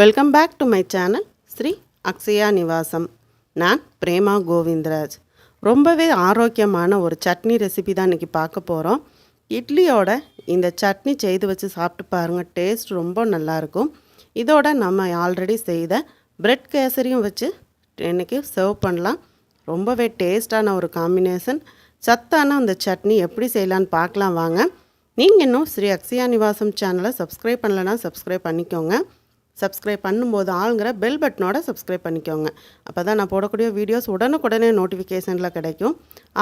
Welcome back to my channel Sri Akshaya Nivasam நான் பிரேமா கோவிந்தராஜ். ரொம்பவே ஆரோக்கியமான ஒரு சட்னி ரெசிபி தான் இன்றைக்கி பார்க்க போகிறோம் இட்லியோட இந்த சட்னி செய்து வச்சு சாப்பிட்டு பாருங்கள் டேஸ்ட் ரொம்ப நல்லாயிருக்கும் இதோட நம்ம ஆல்ரெடி செய்த பிரெட் கேசரியும் வச்சு இன்றைக்கி சர்வ் பண்ணலாம். ரொம்பவே டேஸ்டான ஒரு காம்பினேஷன் சத்தான அந்த சட்னி எப்படி செய்யலான்னு பார்க்கலாம் வாங்க. நீங்கள் இன்னும் ஸ்ரீ அக்ஷயா நிவாசம் சேனலை சப்ஸ்கிரைப் பண்ணலைன்னா சப்ஸ்கிரைப் பண்ணிக்கோங்க. சப்ஸ்கிரைப் பண்ணும்போது ஆளுங்கிற பெல் பட்டனோட சப்ஸ்கிரைப் பண்ணிக்கோங்க. அப்போ தான் நான் போடக்கூடிய வீடியோஸ் உடனுக்குடனே நோட்டிஃபிகேஷனில் கிடைக்கும்.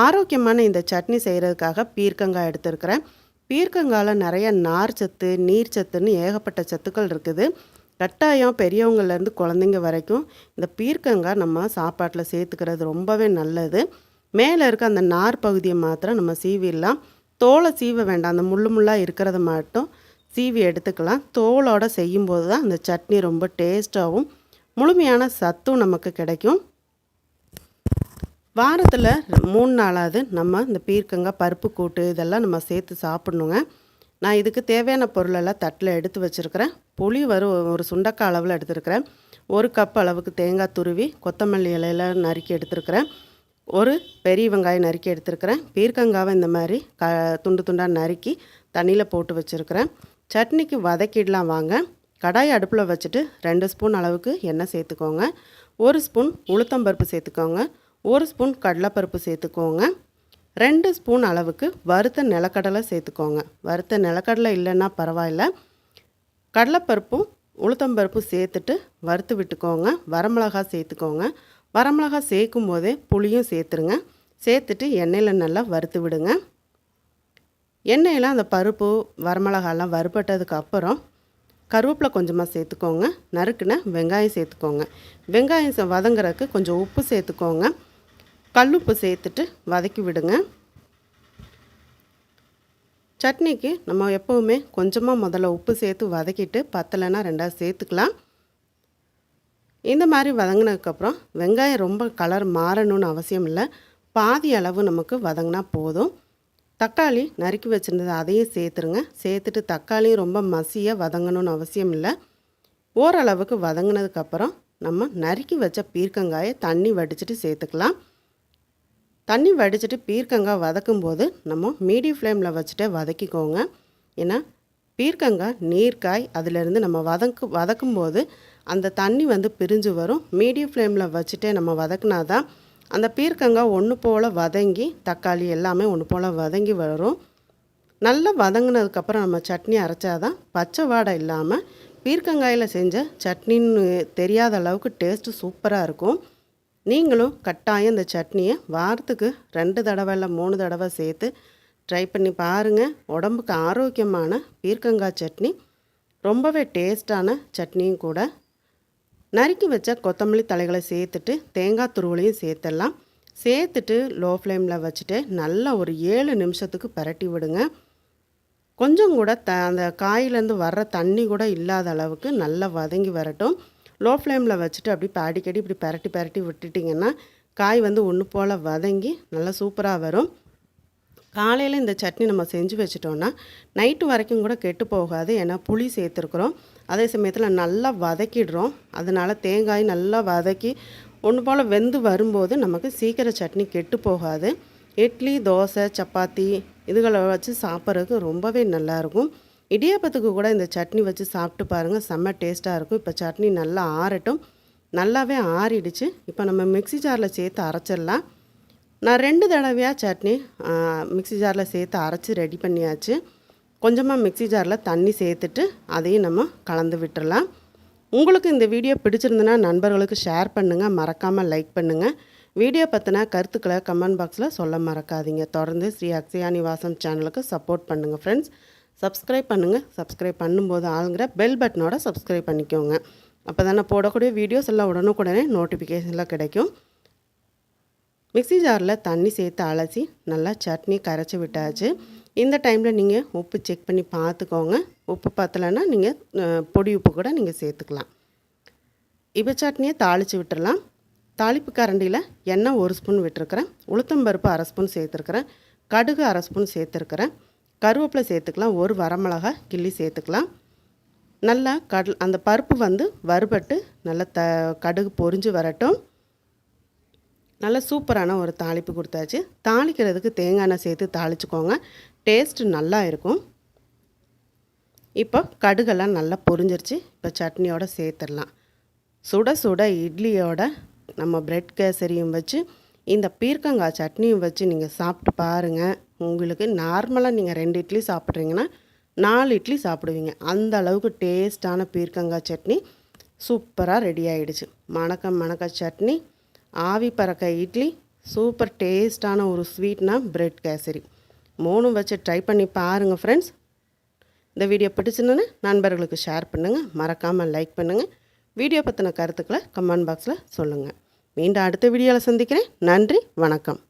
ஆரோக்கியமான இந்த சட்னி செய்கிறதுக்காக பீர்க்கங்காய் எடுத்திருக்கிறேன். பீர்க்கங்காயில் நிறைய நார் சத்து நீர் சத்துன்னு ஏகப்பட்ட சத்துக்கள் இருக்குது. கட்டாயம் பெரியவங்கள்லேருந்து குழந்தைங்க வரைக்கும் இந்த பீர்க்கங்காய் நம்ம சாப்பாட்டில் சேர்த்துக்கிறது ரொம்பவே நல்லது. மேலே இருக்க அந்த நார் பகுதியை மாத்திரம் நம்ம சீவிடலாம். தோலை சீவ வேண்டாம். அந்த முள்ளு முள்ளாக இருக்கிறத மட்டும் சீவி எடுத்துக்கலாம். தோலோடு செய்யும்போது தான் அந்த சட்னி ரொம்ப டேஸ்ட்டாகவும் முழுமையான சத்தும் நமக்கு கிடைக்கும். வாரத்தில் மூணு நாளாவது நம்ம இந்த பீர்க்கங்காய் பருப்பு கூட்டு இதெல்லாம் நம்ம சேர்த்து சாப்பிட்ணுங்க. நான் இதுக்கு தேவையான பொருளெல்லாம் தட்டில் எடுத்து வச்சுருக்கிறேன். புளி வரும் ஒரு சுண்டக்காய் அளவில் எடுத்துருக்கிறேன். ஒரு கப் அளவுக்கு தேங்காய் துருவி கொத்தமல்லி இலையில நறுக்கி எடுத்துருக்கிறேன். ஒரு பெரிய வெங்காயம் நறுக்கி எடுத்துருக்கிறேன். பீர்க்கங்காவை இந்த மாதிரி க துண்டு துண்டாக நறுக்கி தண்ணியில் போட்டு வச்சுருக்கிறேன். சட்னிக்கு வதக்கிடலாம் வாங்க. கடாய் அடுப்பில் வச்சுட்டு ரெண்டு ஸ்பூன் அளவுக்கு எண்ணெய் சேர்த்துக்கோங்க. ஒரு ஸ்பூன் உளுத்தம்பருப்பு சேர்த்துக்கோங்க. ஒரு ஸ்பூன் கடலைப்பருப்பு சேர்த்துக்கோங்க. ரெண்டு ஸ்பூன் அளவுக்கு வறுத்த நிலக்கடலை சேர்த்துக்கோங்க. வறுத்த நிலக்கடலை இல்லைன்னா பரவாயில்ல. கடலைப்பருப்பும் உளுத்தம்பருப்பும் சேர்த்துட்டு வறுத்து விட்டுக்கோங்க. வரமிளகா சேர்த்துக்கோங்க. வரமிளகா சேர்க்கும் போதே புளியும் சேர்த்துருங்க. சேர்த்துட்டு எண்ணெயில் நல்லா வறுத்து விடுங்க. எண்ணெயில் அந்த பருப்பு வரமிளகாலாம் வறுபட்டதுக்கு அப்புறம் கருவேப்பிலை கொஞ்சமாக சேர்த்துக்கோங்க. நறுக்குன வெங்காயம் சேர்த்துக்கோங்க. வெங்காயம் வதங்குறதுக்கு கொஞ்சம் உப்பு சேர்த்துக்கோங்க. கல்லுப்பு சேர்த்துட்டு வதக்கி விடுங்க. சட்னிக்கு நம்ம எப்போவுமே கொஞ்சமாக முதல்ல உப்பு சேர்த்து வதக்கிட்டு பத்தலைன்னா ரெண்டாவது சேர்த்துக்கலாம். இந்த மாதிரி வதங்கினதுக்கப்புறம் வெங்காயம் ரொம்ப கலர் மாறணும்னு அவசியம் இல்லை. பாதி அளவு நமக்கு வதங்கினா போதும். தக்காளி நறுக்கி வச்சுருந்தது அதையும் சேர்த்துருங்க. சேர்த்துட்டு தக்காளியும் ரொம்ப மசியாக வதங்கணும்னு அவசியம் இல்லை. ஓரளவுக்கு வதங்கினதுக்கப்புறம் நம்ம நறுக்கி வச்ச பீர்க்கங்காயை தண்ணி வடிச்சிட்டு சேர்த்துக்கலாம். தண்ணி வடிச்சிட்டு பீர்க்கங்காய் வதக்கும்போது நம்ம மீடியம் ஃப்ளேமில் வச்சுட்டே வதக்கிக்கோங்க. ஏன்னா பீர்க்கங்காய் நீர்க்காய் அதிலேருந்து நம்ம வதக்கு வதக்கும்போது அந்த தண்ணி வந்து பிரிஞ்சு வரும். மீடியம் ஃப்ளேமில் வச்சுட்டே நம்ம வதக்குனா தான் அந்த பீர்க்கங்காய் ஒன்று போல் வதங்கி தக்காளி எல்லாமே ஒன்று போல் வதங்கி வரும் நல்லா வதங்கினதுக்கப்புறம் நம்ம சட்னி அரைச்சாதான் பச்சை வாடை இல்லாமல் பீர்க்கங்காயில் செஞ்ச சட்னின்னு தெரியாத அளவுக்கு டேஸ்ட்டு சூப்பராக இருக்கும். நீங்களும் கட்டாயம் இந்த சட்னியை வாரத்துக்கு ரெண்டு தடவை இல்லை மூணு தடவை சேர்த்து ட்ரை பண்ணி பாருங்கள் உடம்புக்கு ஆரோக்கியமான பீர்க்கங்காய் சட்னி ரொம்பவே டேஸ்டான சட்னியும் கூட நறுக்கி வச்ச கொத்தமல்லி தலைகளை சேர்த்துட்டு தேங்காய் துருவலையும் சேர்த்துடலாம். சேர்த்துட்டு லோ ஃப்ளேமில் வச்சுட்டு நல்லா ஒரு ஏழு நிமிஷத்துக்கு பரட்டி விடுங்க. கொஞ்சம் கூட த அந்த காயிலேருந்து வர்ற தண்ணி கூட இல்லாத அளவுக்கு நல்லா வதங்கி வரட்டும். லோ ஃப்ளேமில் வச்சுட்டு அப்படி அடிக்கடி இப்படி பரட்டி பரட்டி விட்டுட்டிங்கன்னா காய் வந்து ஒன்று போல் வதங்கி நல்லா சூப்பராக வரும். காலையில் இந்த சட்னி நம்ம செஞ்சு வச்சிட்டோன்னா நைட்டு வரைக்கும் கூட கெட்டு போகாது. ஏன்னா புளி சேர்த்துருக்குறோம். அதே சமயத்தில் நல்லா வதக்கிடுறோம். அதனால் தேங்காய் நல்லா வதக்கி ஒன்று போல் வெந்து வரும்போது நமக்கு சீக்கிரம் சட்னி கெட்டு போகாது. இட்லி தோசை சப்பாத்தி இதுகளை வச்சு சாப்பிட்றதுக்கு ரொம்பவே நல்லாயிருக்கும் இடியாப்பத்துக்கு கூட இந்த சட்னி வச்சு சாப்பிட்டு பாருங்கள் செம்ம டேஸ்ட்டாக இருக்கும். இப்போ சட்னி நல்லா ஆறட்டும். நல்லாவே ஆறிடுச்சு. இப்போ நம்ம மிக்சி ஜாரில் சேர்த்து அரைச்சிடலாம். நான் ரெண்டு தடவையாக சட்னி மிக்சி ஜாரில் சேர்த்து அரைச்சி ரெடி பண்ணியாச்சு. கொஞ்சமாக மிக்சி ஜாரில் தண்ணி சேர்த்துட்டு அதையும் நம்ம கலந்து விட்டுடலாம் உங்களுக்கு இந்த வீடியோ பிடிச்சிருந்துன்னா நண்பர்களுக்கு ஷேர் பண்ணுங்கள் மறக்காமல் லைக் பண்ணுங்கள் வீடியோ பற்றின கருத்துக்களை கமெண்ட் பாக்ஸில் சொல்ல மறக்காதீங்க. தொடர்ந்து ஸ்ரீ அக்ஷயா நிவாசம் சேனலுக்கு சப்போர்ட் பண்ணுங்கள் ஃப்ரெண்ட்ஸ் சப்ஸ்கிரைப் பண்ணுங்கள் சப்ஸ்கிரைப் பண்ணும்போது ஆளுங்கிற பெல் பட்டனோட சப்ஸ்கிரைப் பண்ணிக்கோங்க. அப்போ தானே போடக்கூடிய வீடியோஸ் எல்லாம் உடனுக்குடனே நோட்டிஃபிகேஷனில் கிடைக்கும். மிக்சி ஜாரில் தண்ணி சேர்த்து அலசி நல்லா சட்னி கரைச்சி விட்டாச்சு. இந்த டைமில் நீங்கள் உப்பு செக் பண்ணி பார்த்துக்கோங்க. உப்பு பத்தலைன்னா நீங்கள் பொடி உப்பு கூட நீங்கள் சேர்த்துக்கலாம். இப்போ சட்னியை தாளித்து விட்டுடலாம் தாளிப்பு கரண்டியில் எண்ணெய் ஒரு ஸ்பூன் விட்டுருக்குறேன். உளுத்தம்பருப்பு அரை ஸ்பூன் சேர்த்துருக்குறேன். கடுகு அரை ஸ்பூன் சேர்த்துருக்குறேன். கருவேப்பிலை சேர்த்துக்கலாம். ஒரு வரமிளகா கிள்ளி சேர்த்துக்கலாம். நல்லா கடல் அந்த பருப்பு வந்து வறுபட்டு நல்லா த கடுகு பொறிஞ்சு வரட்டும். நல்ல சூப்பரான ஒரு தாளிப்பு கொடுத்தாச்சு. தாளிக்கிறதுக்கு தேங்காய் எண்ணெய் சேர்த்து தாளிச்சுக்கோங்க. டேஸ்ட்டு நல்லா இருக்கும். இப்போ கடுகெல்லாம் நல்லா பொரிஞ்சிருச்சு. இப்போ சட்னியோட சேர்த்துடலாம். சுட சுட இட்லியோட நம்ம பிரெட் கேசரியும் வச்சு இந்த பீர்க்கங்காய் சட்னியும் வச்சு நீங்கள் சாப்பிட்டு பாருங்கள் உங்களுக்கு நார்மலாக நீங்கள் ரெண்டு இட்லி சாப்பிட்றீங்கன்னா நாலு இட்லி சாப்பிடுவீங்க. அந்த அளவுக்கு டேஸ்ட்டான பீர்க்கங்காய் சட்னி சூப்பராக ரெடி ஆகிடுச்சு மணக்க மணக்க சட்னி ஆவி பறக்க இட்லி சூப்பர் டேஸ்டான ஒரு ஸ்வீட்னா பிரெட் கேசரி. மூணும் வச்சு ட்ரை பண்ணி பாருங்கள் ஃப்ரெண்ட்ஸ் இந்த வீடியோ பிடிச்சிருந்தோன்னு நண்பர்களுக்கு ஷேர் பண்ணுங்கள் மறக்காமல் லைக் பண்ணுங்கள் வீடியோ பற்றின கருத்துக்களை கமெண்ட் பாக்ஸில் சொல்லுங்கள் மீண்டும் அடுத்த வீடியோவில் சந்திக்கிறேன். நன்றி வணக்கம்.